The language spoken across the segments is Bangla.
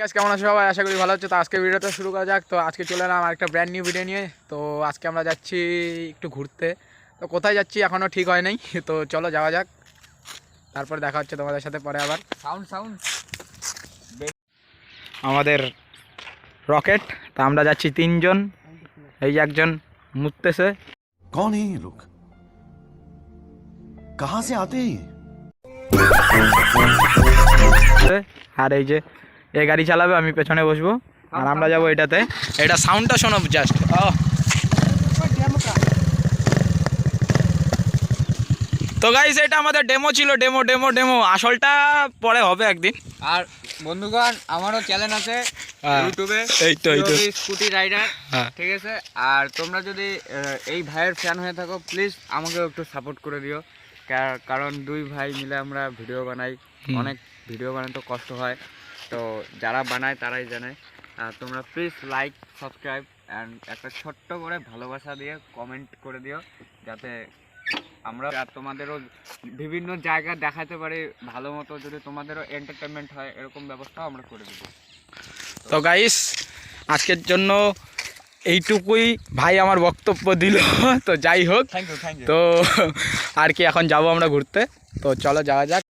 গাছ কেমন আছো সবাই? আশা করি ভালো হচ্ছে তো আজকে ভিডিওটা শুরু করা যাক। তো আজকে চলে এলাম আরেকটা ব্র্যান্ড নিউ ভিডিও নিয়ে। তো আজকে আমরা যাচ্ছি একটু ঘুরতে। তো কোথায় যাচ্ছি এখনও ঠিক হয় নাই। তো চলো যাওয়া যাক। তারপর দেখা হচ্ছে তোমাদের সাথে পরে আবার। সাউন্ড সাউন্ড আমাদের রকেট তা আমরা যাচ্ছি তিনজন। এই একজন মুততেছে। কন এই লোক কাহা সে আতে আর এই যে এ গাড়ি চালাবে আমি পেছনে বসবো। আর আমরা যাব এটাতে। এটা সাউন্ডটা শোনো জাস্ট তো গাইস এটা আমাদের ডেমো ছিল ডেমো ডেমো ডেমো আসলটা পরে হবে একদিন। আর বন্ধুগণ আমারও চ্যানেল আছে। ইউটিউবে এই তো, এই তো। Scooty rider. ঠিক আছে? আর তোমরা যদি এই ভাইয়ের ফ্যান হয়ে থাকো প্লিজ আমাকে একটু সাপোর্ট করে দিও। কারণ দুই ভাই মিলে আমরা ভিডিও বানাই। অনেক ভিডিও বানাতে কষ্ট হয়। তো যারা বানায় তারাই জানে। তোমরা প্লিজ লাইক সাবস্ক্রাইব অ্যান্ড একটা ছোট্ট করে ভালোবাসা দিয়ে কমেন্ট করে দিও যাতে আমরা আর তোমাদেরও বিভিন্ন জায়গা দেখাতে পারি ভালো মতো যদি তোমাদেরও এন্টারটেনমেন্ট হয় এরকম ব্যবস্থাও আমরা করে দেবো। তো গাইস আজকের জন্য এইটুকুই ভাই আমার বক্তব্য দিল তো যাই হোক। থ্যাংক ইউ থ্যাংক ইউ তো আর কি এখন যাব আমরা ঘুরতে। তো চলো যাওয়া যাক।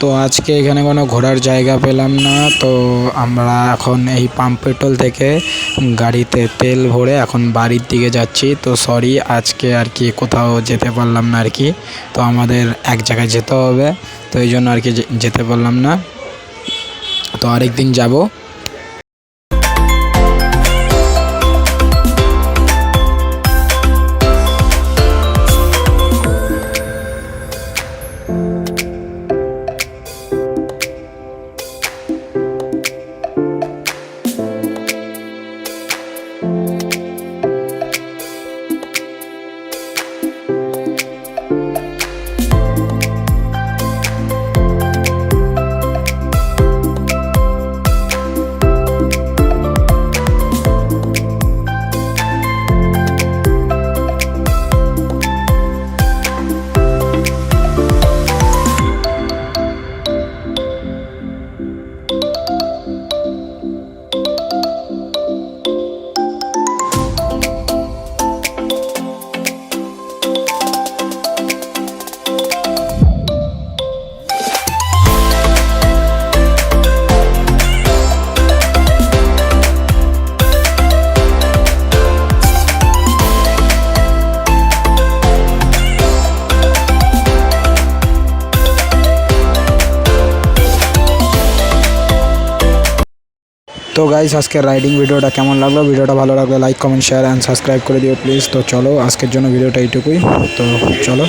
তো আজকে এখানে কোনো ঘোরার জায়গা পেলাম না। তো আমরা এখন এই পাম্প পেট্রোল থেকে গাড়িতে তেল ভরে এখন বাড়ির দিকে যাচ্ছি। তো সরি আজকে আর কি কোথাও যেতে পারলাম না আর কি। তো আমাদের এক জায়গায় যেতে হবে। তো এই জন্য আর কি যেতে পারলাম না। তো আরেক দিন যাব। তো গাইস আজকের রাইডিং ভিডিওটা কেমন লাগল? ভিডিওটা ভালো লাগল like comment share and subscribe করে দিও প্লিজ তো চলো, আজকের জন্য ভিডিওটা এইটুকুই। তো চলো।